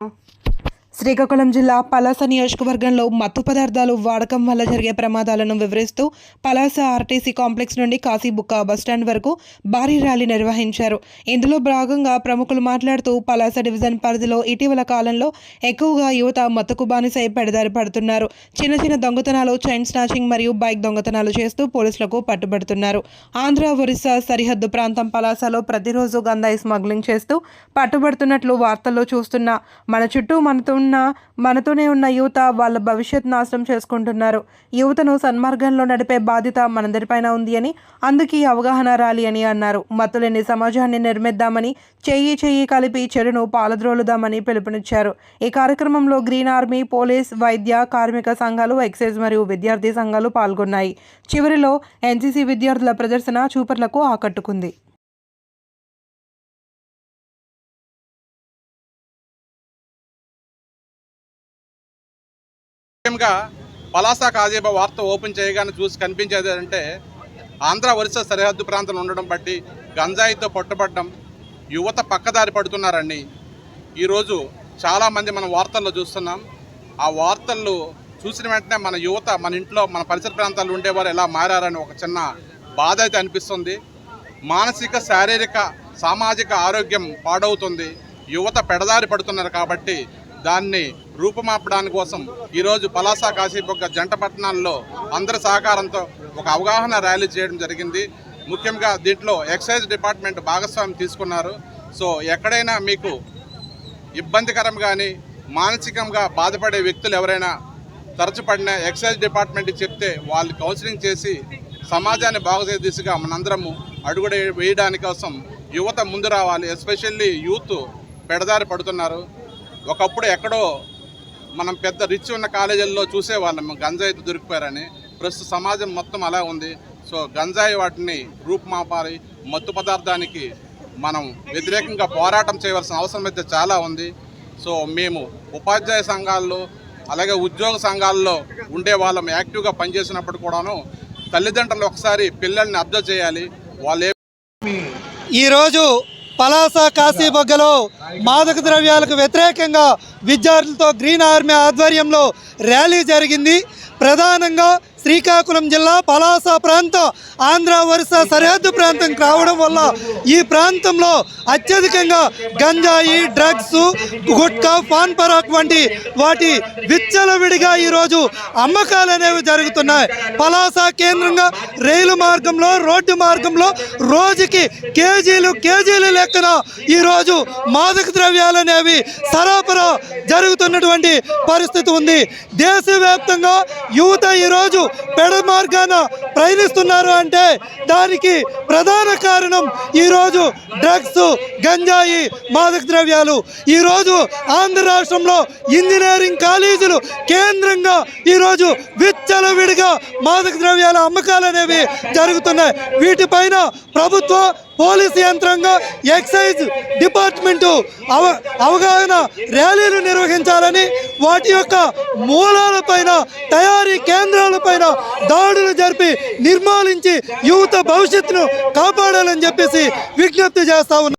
Oh. Srikakulam జిల్లా పలాస నియోజకవర్గంలో మత్తు పదార్థాలు వాడకం వల్ల జరిగే ప్రమాదాలను వివరిస్తూ పలాస ఆర్టీసీ కాంప్లెక్స్ నుండి కాశీబుక్క బస్టాండ్ వరకు భారీ ర్యాలీ నిర్వహించారు. ఇందులో భాగంగా ప్రముఖులు మాట్లాడుతూ పలాస డివిజన్ పరిధిలో ఇటీవల కాలంలో ఎక్కువగా యువత మత్తుకు బానిసై పెడదారి పడుతున్నారు. చిన్న చిన్న దొంగతనాలు చైన్ స్నాచింగ్ మరియు బైక్ దొంగతనాలు చేస్తూ పోలీసులకు పట్టుబడుతున్నారు. ఆంధ్ర ఒరిస్సా సరిహద్దు ప్రాంతం పలాసలో ప్రతిరోజు గంధాయి స్మగ్లింగ్ చేస్తూ పట్టుబడుతున్నట్లు వార్తల్లో చూస్తున్నా. మన చుట్టూ మనతో ఉన్న మనతోనే ఉన్న యువత వాళ్ళ భవిష్యత్ నాశనం చేసుకుంటున్నారు. యువతను సన్మార్గంలో నడిపే బాధ్యత మనందరిపైన ఉంది అని అందుకే అవగాహన ర్యాలీ అని అన్నారు. మత్తులేని సమాజాన్ని నిర్మిద్దామని చెయ్యి చెయ్యి కలిపి చెడును పాలద్రోలుదామని పిలుపునిచ్చారు. ఈ కార్యక్రమంలో గ్రీన్ ఆర్మీ పోలీస్ వైద్య కార్మిక సంఘాలు ఎక్సైజ్ మరియు విద్యార్థి సంఘాలు పాల్గొన్నాయి. చివరిలో ఎన్సీసీ విద్యార్థుల ప్రదర్శన చూపర్లకు ఆకట్టుకుంది. ముఖ్యంగా పలాస కాజేబా వార్త ఓపెన్ చేయగానే చూసి కనిపించేది అంటే ఆంధ్ర ఒరిస్సా సరిహద్దు ప్రాంతంలో ఉండడం బట్టి గంజాయితో పట్టుబడడం యువత పక్కదారి పడుతున్నారండి. ఈరోజు చాలామంది మనం వార్తల్లో చూస్తున్నాం. ఆ వార్తలు చూసిన వెంటనే మన యువత మన ఇంట్లో మన పరిసర ప్రాంతాల్లో ఉండేవారు ఎలా మారారని ఒక చిన్న బాధ అయితే అనిపిస్తుంది. మానసిక శారీరక సామాజిక ఆరోగ్యం పాడవుతుంది. యువత పెడదారి పడుతున్నారు కాబట్టి దాన్ని రూపుమాపడాని కోసం ఈరోజు పలాస కాశీపొక్క జంట పట్టణాల్లో అందరి సహకారంతో ఒక అవగాహన ర్యాలీ చేయడం జరిగింది. ముఖ్యంగా దీంట్లో ఎక్సైజ్ డిపార్ట్మెంట్ భాగస్వామ్యం తీసుకున్నారు. సో ఎక్కడైనా మీకు ఇబ్బందికరం కానీ మానసికంగా బాధపడే వ్యక్తులు ఎవరైనా తరచుపడిన ఎక్సైజ్ డిపార్ట్మెంట్కి చెప్తే వాళ్ళు కౌన్సిలింగ్ చేసి సమాజాన్ని బాగుచేసే దిశగా మనందరము అడుగుడ వేయడానికి కోసం యువత ముందు రావాలి. ఎస్పెషల్లీ యూత్ పెడదారి పడుతున్నారు. ఒకప్పుడు ఎక్కడో మనం పెద్ద రిచ్ ఉన్న కాలేజీల్లో చూసేవాళ్ళం. గంజాయి దొరికిపోయారని. ప్రస్తుత సమాజం మొత్తం అలా ఉంది. సో గంజాయి వాటిని రూపుమాపాలి. మత్తు పదార్థానికి మనం వ్యతిరేకంగా పోరాటం చేయవలసిన అవసరం అయితే చాలా ఉంది. సో మేము ఉపాధ్యాయ సంఘాల్లో అలాగే ఉద్యోగ సంఘాల్లో ఉండే వాళ్ళం యాక్టివ్గా పనిచేసినప్పుడు కూడాను తల్లిదండ్రులు ఒకసారి పిల్లల్ని అబ్జర్వ్ చేయాలి. వాళ్ళు ఈరోజు పలాస కాశీబొగ్గలో మాదక ద్రవ్యాలకు వ్యతిరేకంగా విద్యార్థులతో గ్రీన్ ఆర్మీ ఆధ్వర్యంలో ర్యాలీ జరిగింది. ప్రధానంగా శ్రీకాకుళం జిల్లా పలాస ప్రాంతం ఆంధ్ర వరుస సరిహద్దు ప్రాంతం కావడం వల్ల ఈ ప్రాంతంలో అత్యధికంగా గంజాయి డ్రగ్స్ గుట్కా పాన్ పరాక్ వంటి వాటి విచ్చలవిడిగా ఈరోజు అమ్మకాలు అనేవి జరుగుతున్నాయి. పలాస కేంద్రంగా రైలు మార్గంలో రోడ్డు మార్గంలో రోజుకి కేజీలు కేజీలు లెక్కన ఈరోజు మాదక ద్రవ్యాలు అనేవి సరఫరా జరుగుతున్నటువంటి పరిస్థితి ఉంది. దేశవ్యాప్తంగా యువత ఈరోజు పెడ మార్గాన ప్రయాణిస్తున్నారు అంటే దానికి ప్రధాన కారణం ఈరోజు డ్రగ్స్ గంజాయి మాదక ద్రవ్యాలు. ఈరోజు ఆంధ్ర రాష్ట్రంలో ఇంజనీరింగ్ కాలేజీలు కేంద్రంగా ఈరోజు విచ్చలవిడిగా మాదక ద్రవ్యాల అమ్మకాలు అనేవి జరుగుతున్నాయి. వీటిపైన ప్రభుత్వం పోలీస్ యంత్రాంగం ఎక్సైజ్ డిపార్ట్మెంటు అవ అవగాహన ర్యాలీలు నిర్వహించాలని వాటి యొక్క మూలాలపైన తయారీ కేంద్రాలపైన దాడులు జరిపి నిర్మూలించి యువత భవిష్యత్తును కాపాడాలని చెప్పేసి విజ్ఞప్తి చేస్తా ఉన్నాం